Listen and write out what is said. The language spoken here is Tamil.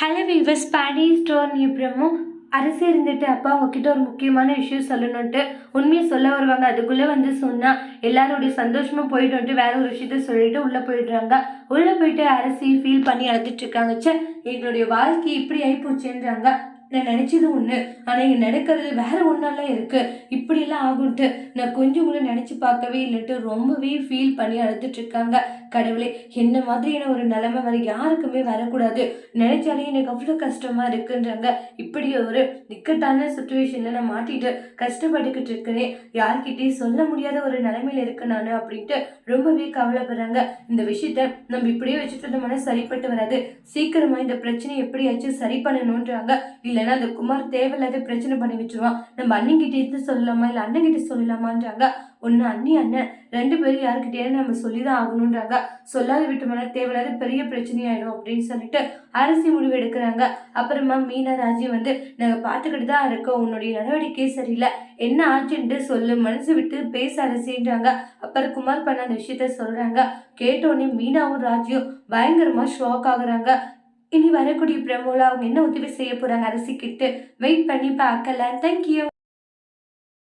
ஹலோ வீவர்ஸ் ஸ்பானிஷ் ஸ்டோர் அப்புறமும் அரசு இருந்துட்டு அப்பா உங்ககிட்ட ஒரு முக்கியமான விஷயம் சொல்லணுன்ட்டு உண்மையை சொல்ல வருவாங்க. அதுக்குள்ளே வந்து சொன்னால் எல்லாருடைய சந்தோஷமாக போயிட்டு வேற ஒரு விஷயத்த சொல்லிட்டு உள்ளே போயிடுறாங்க. உள்ளே போயிட்டு அரசி ஃபீல் பண்ணி அழுதுட்டு இருக்காங்க. ச்சே எங்களுடைய வாழ்க்கை இப்படி ஆகிப்போச்சுன்றாங்க நான் நினச்சது ஒன்று ஆனால் இங்கே நடக்கிறது வேறு ஒன்றெல்லாம் இருக்குது இப்படியெல்லாம் ஆகும்ட்டு நான் கொஞ்சம் கூட நினச்சி பார்க்கவே இல்லைட்டு ரொம்பவே ஃபீல் பண்ணி அழுதுட்டு கடவுளே என்ன மாதிரியான ஒரு நிலைமை வர யாருக்குமே வரக்கூடாது. நினச்சாலே எனக்கு அவ்வளோ கஷ்டமாக இருக்குன்றாங்க. இப்படி ஒரு இக்கட்டான சுச்சுவேஷனில் நான் மாட்டிட்டு கஷ்டப்பட்டுக்கிட்டு இருக்கிறேன். யார்கிட்டயும் சொல்ல முடியாத ஒரு நிலைமையில் இருக்கு நான் அப்படின்ட்டு ரொம்பவே கவலைப்படுறாங்க. இந்த விஷயத்த நம்ம இப்படியே வச்சுட்டு இருந்தோம்னா சரிப்பட்டு வராது. சீக்கிரமாக இந்த பிரச்சனையை எப்படியாச்சும் சரி பண்ணணுன்றாங்க. இல்லைன்னா அந்த குமார் தேவையில்லாத பிரச்சனை பண்ணி வச்சிருவான் நம்ம அண்ணன்கிட்ட இருந்து சொல்லலாமா? இல்லை அண்ணன்கிட்ட சொல்லலாமான்றாங்க. ஒன்று அண்ணி அண்ணன். ரெண்டு பேரும் யாருக்கிட்டேயும் நம்ம சொல்லி தான் ஆகணுன்றாங்க. சொல்லாத விட்டோம்னா தேவையில்லாத பெரிய பிரச்சனையாயிடும் அப்படின்னு சொல்லிட்டு அரசி முடிவு எடுக்கிறாங்க. அப்புறமா மீனா ராஜி வந்து நாங்கள் பார்த்துக்கிட்டு தான் இருக்கோம். உன்னுடைய நடவடிக்கை சரியில்லை. என்ன ஆச்சுன்ட்டு சொல்லு. மனசு விட்டு பேச அரசின்றாங்க. அப்புறம் குமார் பண்ண அந்த விஷயத்த சொல்கிறாங்க கேட்டோடனே மீனாவும் ராஜியும் பயங்கரமாக ஷாக் ஆகுறாங்க. இனி வரக்கூடிய பிரமோல அவங்க என்ன உதவி செய்ய போறாங்க? அரசிக்கிட்டு வெயிட் பண்ணி பார்க்கலாம். தேங்க்யூ